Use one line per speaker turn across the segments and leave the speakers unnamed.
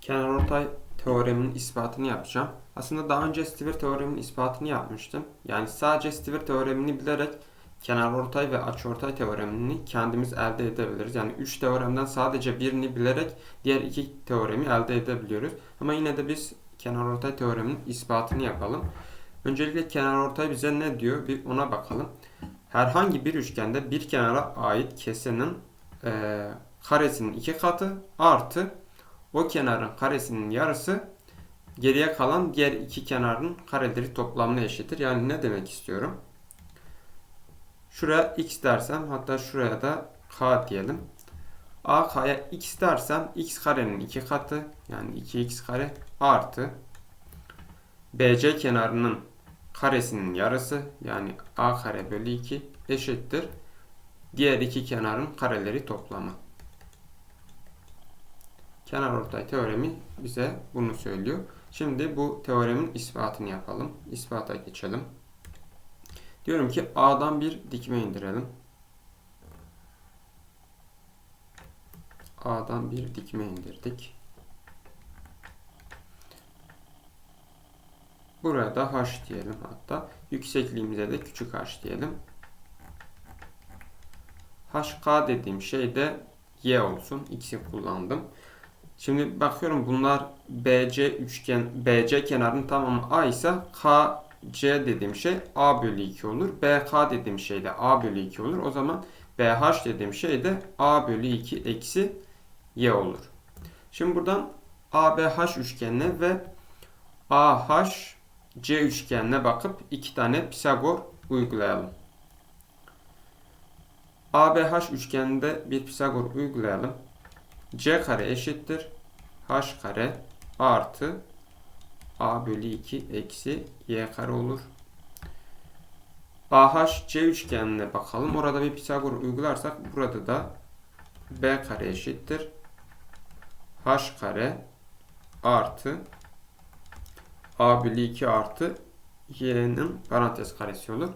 kenarortay teoreminin ispatını yapacağım. Aslında daha önce Stewart teoreminin ispatını yapmıştım. Yani sadece Stewart teoremini bilerek kenarortay ve açıortay teoremini kendimiz elde edebiliriz. Yani 3 teoremden sadece birini bilerek diğer iki teoremi elde edebiliyoruz. Ama yine de biz kenarortay teoreminin ispatını yapalım. Öncelikle kenarortay bize ne diyor? Bir ona bakalım. Herhangi bir üçgende bir kenara ait kesenin eee karesinin iki katı artı o kenarın karesinin yarısı geriye kalan diğer iki kenarın kareleri toplamına eşittir. Yani ne demek istiyorum? Şuraya x dersem hatta şuraya da k diyelim. a k'ya x dersem x karenin iki katı yani 2x kare artı bc kenarının karesinin yarısı yani a kare bölü 2 eşittir. Diğer iki kenarın kareleri toplamı. Kenarortay teoremi bize bunu söylüyor. Şimdi bu teoremin ispatını yapalım. İspata geçelim. Diyorum ki A'dan bir dikme indirelim. A'dan bir dikme indirdik. Buraya da H diyelim hatta. Yüksekliğimize de küçük H diyelim. HK dediğim şey de Y olsun. X'i kullandım. Şimdi bakıyorum bunlar BC üçgen BC kenarının tamamı A ise KC dediğim şey A bölü 2 olur. BK dediğim şey de A bölü 2 olur. O zaman BH dediğim şey de A bölü 2 eksi Y olur. Şimdi buradan ABH üçgenine ve AHC üçgenine bakıp iki tane Pisagor uygulayalım. ABH üçgeninde bir Pisagor uygulayalım. C kare eşittir. H kare artı A bölü 2 eksi Y kare olur. AH C üçgenine bakalım. Orada bir Pisagor uygularsak burada da B kare eşittir. H kare artı A bölü 2 artı Y'nin parantez karesi olur.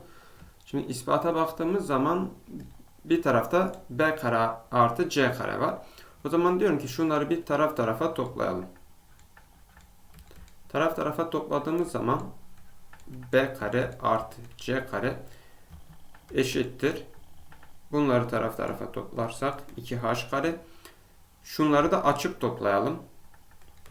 Şimdi ispata baktığımız zaman bir tarafta B kare artı C kare var. O zaman diyorum ki şunları bir taraf tarafa toplayalım. Taraf tarafa topladığımız zaman B kare artı C kare eşittir. Bunları taraf tarafa toplarsak 2H kare. Şunları da açıp toplayalım.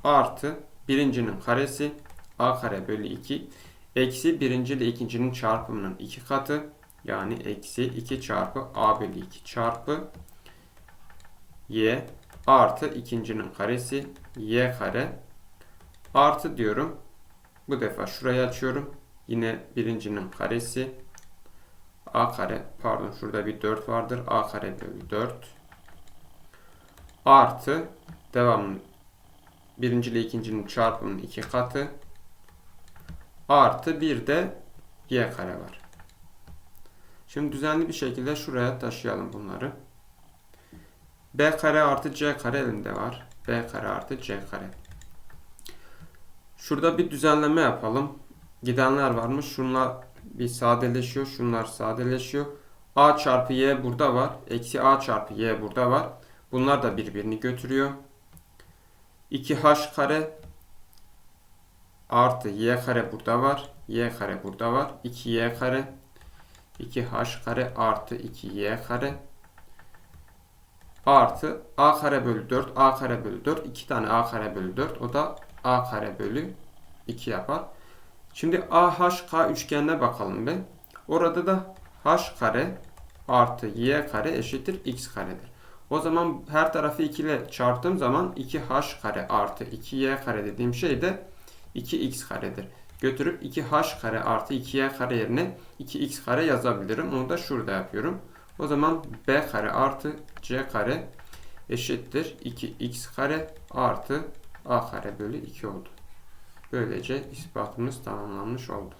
Artı birincinin karesi A kare bölü 2 eksi birinci ile ikincinin çarpımının iki katı yani eksi 2 çarpı A bölü 2 çarpı Y artı ikincinin karesi y kare artı diyorum. Bu defa şurayı açıyorum. Yine birincinin karesi a kare pardon şurada bir 4 vardır. a kare bölü 4 artı devamlı birinci ile ikincinin çarpımının iki katı artı bir de y kare var. Şimdi düzenli bir şekilde şuraya taşıyalım bunları. B kare artı C kare elimde var. B kare artı C kare. Şurada bir düzenleme yapalım. Gidenler varmış. Şunlar bir sadeleşiyor. Şunlar sadeleşiyor. A çarpı Y burada var. Eksi A çarpı Y burada var. Bunlar da birbirini götürüyor. 2H kare artı Y kare burada var. Y kare burada var. 2Y kare 2H kare artı 2Y kare artı a kare bölü 4 a kare bölü 4 2 tane a kare bölü 4 o da a kare bölü 2 yapar. Şimdi AHK üçgenine bakalım be. Orada da h kare artı y kare eşittir x karedir. O zaman her tarafı 2 ile çarptığım zaman 2h kare artı 2y kare dediğim şey de 2x karedir. Götürüp 2h kare artı 2y kare yerine 2x kare yazabilirim. Onu da şurada yapıyorum. O zaman b kare artı kare eşittir 2x kare artı a kare bölü 2 oldu. Böylece ispatımız tamamlanmış oldu.